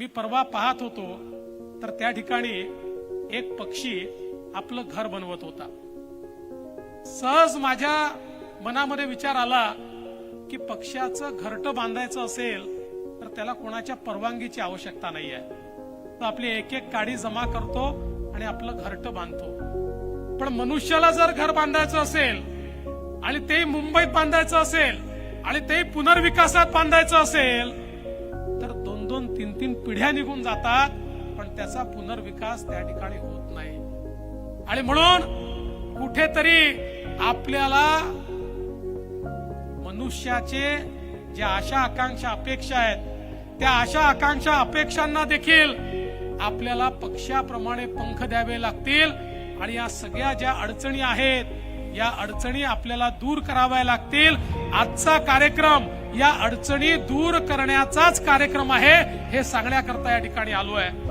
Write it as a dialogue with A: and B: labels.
A: मी परवा पाहत होतो तर त्या ठिकाणी एक पक्षी आपलं घर बनवत होता. सहज माझ्या मनामध्ये विचार आला की पक्ष्याचं घरटं बांधायचं असेल तर त्याला कोणाच्या परवानगीची आवश्यकता नाही आहे तो आपली एक एक काडी जमा करतो आणि आपलं घरटं बांधतो. पण मनुष्याला जर घर बांधायचं असेल आणि ते मुंबईत बांधायचं असेल आणि ते पुनर्विकासात बांधायचं असेल दोन तीन तीन पिढ्या निघून जातात पण त्याचा पुनर्विकास त्या ठिकाणी होत नाही. आणि म्हणून कुठेतरी आपल्याला मनुष्याचे ज्या आशा आकांक्षा अपेक्षा आहेत त्या आशा आकांक्षा अपेक्षांना देखील आपल्याला पक्षाप्रमाणे पंख द्यावे लागतील आणि या सगळ्या ज्या अडचणी आहेत या अडचणी आपल्याला दूर कराव्या लागतील. आजचा कार्यक्रम या अडचणी दूर करण्याचाच कार्यक्रम आहे हे सांगण्याकरता या ठिकाणी आलो आहे